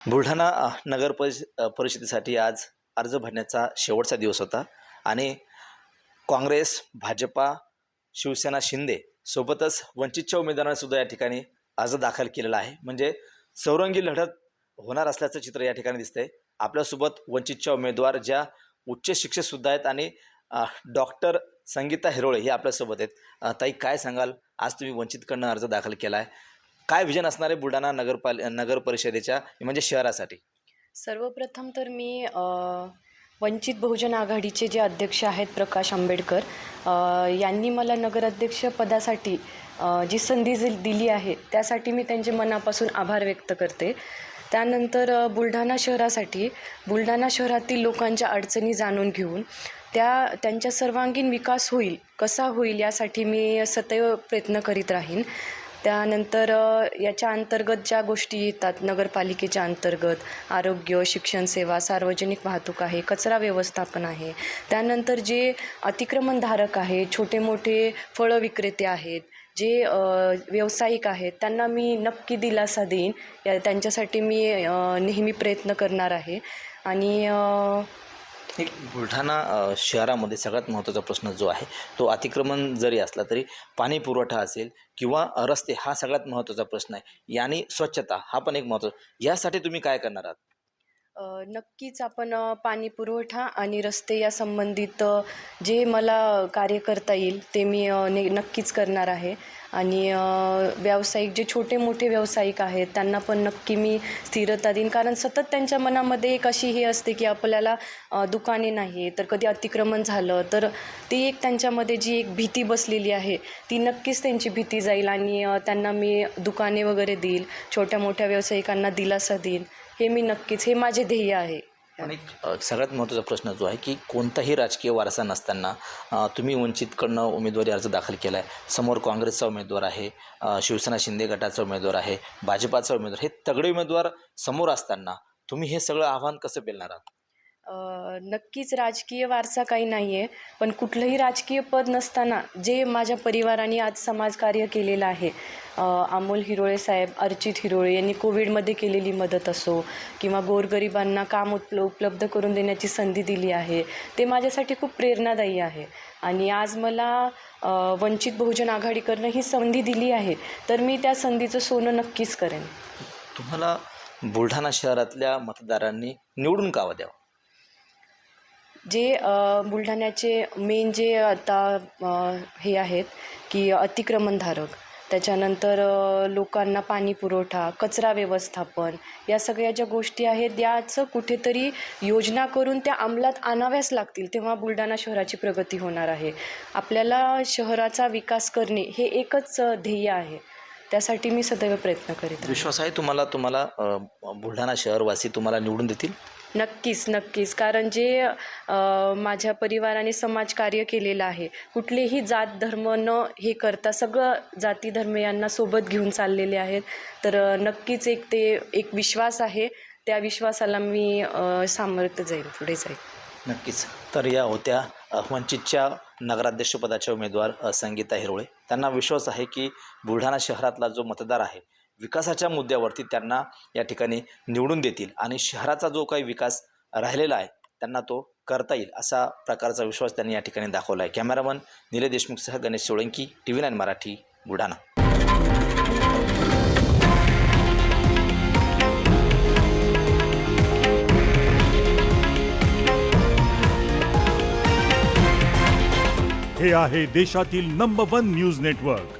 बुलढाणा नगर परिष परिषदेसाठी आज अर्ज भरण्याचा शेवटचा दिवस होता आणि काँग्रेस भाजपा शिवसेना शिंदे सोबतच वंचितच्या उमेदवारांनीसुद्धा या ठिकाणी अर्ज दाखल केलेला आहे. म्हणजे चौरंगी लढत होणार असल्याचं चित्र या ठिकाणी दिसतंय. आपल्यासोबत वंचितच्या उमेदवार ज्या उच्च शिक्षकसुद्धा आहेत आणि डॉक्टर संगीता हिरोळे हे आपल्यासोबत आहेत. ताई काय सांगाल? आज तुम्ही वंचितकडनं अर्ज दाखल केला आहे काय विजन असणार आहे बुलढाणा नगरपाल नगर परिषदेच्या म्हणजे शहरासाठी? सर्वप्रथम तर मी वंचित बहुजन आघाडीचे जे अध्यक्ष आहेत प्रकाश आंबेडकर यांनी मला नगराध्यक्ष पदासाठी जी संधी जी दिली आहे त्यासाठी मी त्यांचे मनापासून आभार व्यक्त करते. त्यानंतर बुलढाणा शहरासाठी बुलढाणा शहरातील लोकांच्या अडचणी जाणून घेऊन त्या त्यांच्या सर्वांगीण विकास होईल कसा होईल यासाठी मी सतैव प्रयत्न करीत राहीन. त्यानंतर याच्या अंतर्गत ज्या गोष्टी येतात नगरपालिकेच्या अंतर्गत आरोग्य शिक्षण सेवा सार्वजनिक वाहतूक आहे कचरा व्यवस्थापन आहे त्यानंतर जे अतिक्रमणधारक आहे छोटे मोठे फळं विक्रेते आहेत जे व्यावसायिक आहेत त्यांना मी नक्की दिलासा देईन. या त्यांच्यासाठी मी नेहमी प्रयत्न करणार आहे. आणि एक बुलढाणा शहरामध्ये सगळ्यात महत्त्वाचा प्रश्न जो आहे तो अतिक्रमण जरी असला तरी पाणी पुरवठा असेल किंवा रस्ते हा सगळ्यात महत्त्वाचा प्रश्न आहे. याने स्वच्छता हा पण एक महत्त्व यासाठी तुम्ही काय करणार आहात? नक्कीच आपण पाणी पुरवठा आणि रस्ते या संबंधित जे मला कार्य करता येईल ते मी ने नक्कीच करणार आहे. आणि व्यावसायिक जे छोटे मोठे व्यावसायिक आहेत त्यांना पण नक्की मी स्थिरता देईन. कारण सतत त्यांच्या मनामध्ये एक अशी हे असते की आपल्याला दुकाने नाही तर कधी अतिक्रमण झालं तर ती एक त्यांच्यामध्ये जी एक भीती बसलेली आहे ती नक्कीच त्यांची भीती जाईल आणि त्यांना मी दुकाने वगैरे देईल छोट्या मोठ्या व्यावसायिकांना दिलासा देईन. हे मी नक्कीच हे माझे ध्येय आहे. आणि अ, सगळ्यात महत्त्वाचा प्रश्न जो आहे की कोणताही राजकीय वारसा नसताना अ, तुम्ही वंचितकडनं उमेदवारी अर्ज दाखल केला आहे समोर काँग्रेसचा उमेदवार आहे अ, शिवसेना शिंदे गटाचा उमेदवार आहे भाजपाचा उमेदवार हे तगडे उमेदवार समोर असताना तुम्ही हे सगळं आव्हान कसं पेलणार आहात? नक्कीच राजकीय वारसा काही नाही आहे पण कुठलंही राजकीय पद नसताना जे माझ्या परिवाराने आज समाजकार्य केलेलं आहे अमोल हिरोळे साहेब अर्चित हिरोळे यांनी कोविडमध्ये केलेली मदत असो किंवा गोरगरिबांना काम उपल उपलब्ध करून देण्याची संधी दिली आहे ते माझ्यासाठी खूप प्रेरणादायी आहे. आणि आज मला वंचित बहुजन आघाडीकडनं ही संधी दिली आहे तर मी त्या संधीचं सोनं नक्कीच करेन. तुम्हाला बुलढाणा शहरातल्या मतदारांनी निवडून कावा द्यावा जे बुलढाण्याचे मेन जे आता हे आहेत की अतिक्रमणधारक त्याच्यानंतर लोकांना पाणी पुरवठा कचरा व्यवस्थापन या सगळ्या ज्या गोष्टी आहेत याचं कुठेतरी योजना करून त्या अंमलात आणाव्याच लागतील तेव्हा बुलढाणा शहराची प्रगती होणार आहे. आपल्याला शहराचा विकास करणे हे एकच ध्येय आहे. त्यासाठी मी सदैव प्रयत्न करीत विश्वास आहे तुम्हाला तुम्हाला बुलढाणा शहरवासी तुम्हाला निवडून देतील? नक्कीच नक्कीच. कारण जे माझ्या परिवाराने समाजकार्य केलेलं आहे कुठलेही जात धर्म न हे करता सगळं जाती धर्म यांना सोबत घेऊन चाललेले आहेत. तर नक्कीच एक ते एक विश्वास आहे. त्या विश्वासाला मी सामर्थ्य जाईल पुढे जाईल. नक्कीच. तर या होत्या वंचितच्या नगराध्यक्षपदाच्या उमेदवार संगीता हिरोळे. त्यांना विश्वास आहे की बुलढाणा शहरातला जो मतदार आहे विकासाच्या मुद्द्यावरती त्यांना या ठिकाणी निवडून देतील आणि शहराचा जो काही विकास राहिलेला आहे त्यांना तो करता येईल असा प्रकारचा विश्वास त्यांनी या ठिकाणी दाखवला आहे. Cameraman Nile देशमुखसह Ganesh Solanki T V nine Marathi Buldhana. हे आहे देशातील नंबर वन न्यूज नेटवर्क